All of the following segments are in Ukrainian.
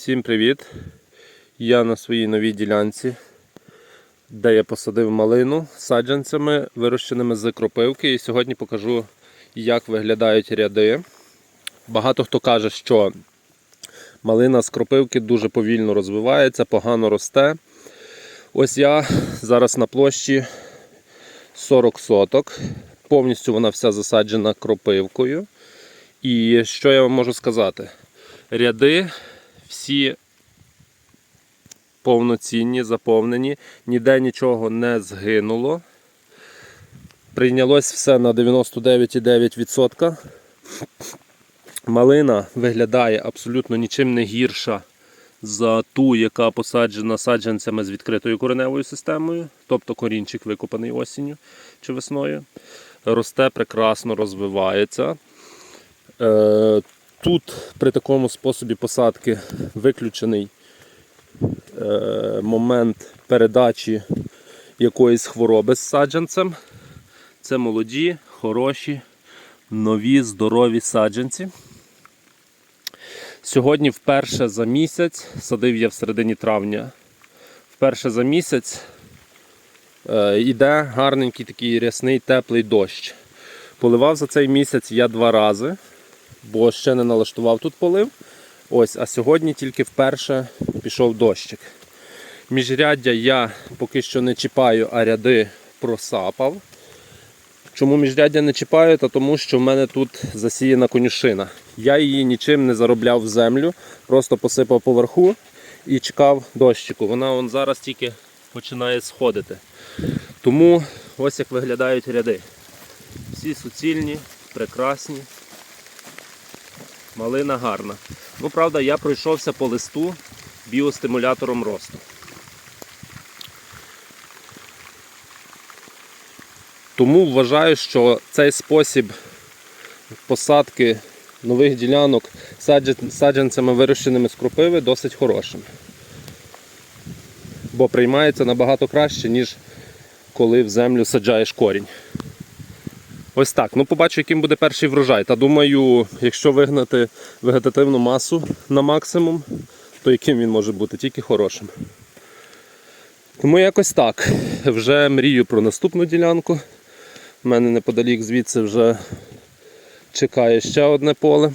Всім привіт! Я на своїй новій ділянці, де я посадив малину саджанцями, вирощеними з кропивки. І сьогодні покажу, як виглядають ряди. Багато хто каже, що малина з кропивки дуже повільно розвивається, погано росте. Ось я зараз на площі 40 соток. Повністю вона вся засаджена кропивкою. І що я вам можу сказати? Ряди всі повноцінні, заповнені, ніде нічого не згинуло. Прийнялось все на 99,9%. Малина виглядає абсолютно нічим не гірша за ту, яка посаджена саджанцями з відкритою кореневою системою, тобто корінчик викопаний осінню чи весною. Росте прекрасно, розвивається. Е, Тут при такому способі посадки виключений е, момент передачі якоїсь хвороби з саджанцем. Це молоді, хороші, нові, здорові саджанці. Сьогодні вперше за місяць, садив я в середині травня, вперше за місяць е, йде гарненький такий рясний теплий дощ. Поливав за цей місяць я два рази бо ще не налаштував тут полив. Ось, а сьогодні тільки вперше пішов дощик. Міжряддя я поки що не чіпаю, а ряди просапав. Чому міжряддя не чіпаю? Та тому що в мене тут засіяна конюшина. Я її нічим не заробляв в землю, просто посипав поверху і чекав дощику. Вона вон зараз тільки починає сходити. Тому ось як виглядають ряди. Всі суцільні, прекрасні. Малина гарна. Ну, правда, я пройшовся по листу біостимулятором росту. Тому вважаю, що цей спосіб посадки нових ділянок саджанцями вирощеними з кропиви досить хорошим. Бо приймається набагато краще, ніж коли в землю саджаєш корінь. Ось так. Ну, побачу, яким буде перший врожай. Та думаю, якщо вигнати вегетативну масу на максимум, то яким він може бути? Тільки хорошим. Тому якось так. Вже мрію про наступну ділянку. У мене неподалік звідси вже чекає ще одне поле.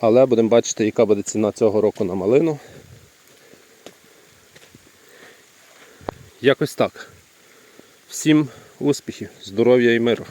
Але будемо бачити, яка буде ціна цього року на малину. Якось так. Всім успіхів, здоров'я і миру.